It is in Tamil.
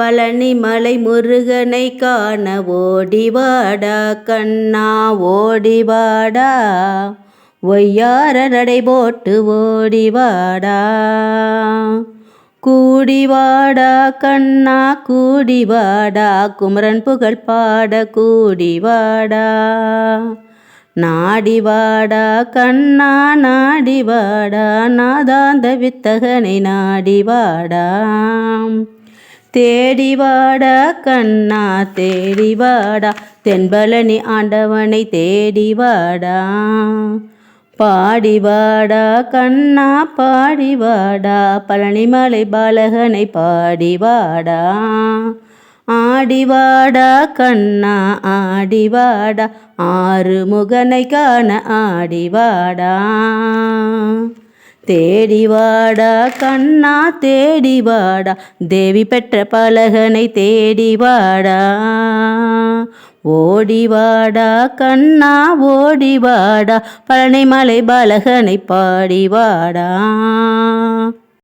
பழனி மலை முருகனை காண ஓடிவாடா கண்ணா ஓடிவாடா. ஒய்யார நடை போட்டு ஓடிவாடா. கூடிவாடா கண்ணா கூடிவாடா. குமரன் புகழ் பாட கூடிவாடா. நாடிவாடா கண்ணா நாடிவாடா. நாதாந்த வித்தகனை நாடிவாடா. தேடிவாடா கண்ணா தேடிவாடா தென்பலனி ஆண்டவனை தேடிவாடா பாடிவாடா கண்ணா பாடிவாடா பழனிமலை பாலகனை பாடிவாடா ஆடிவாடா கண்ணா ஆடிவாடா ஆறு முகனை காண ஆடிவாடா தேடிவாடா கண்ணா தேடிவாடா தேவி பெற்ற பலகனை தேடிவாடா ஓடிவாடா கண்ணா ஓடிவாடா பழனிமலை பலகனை பாடிவாடா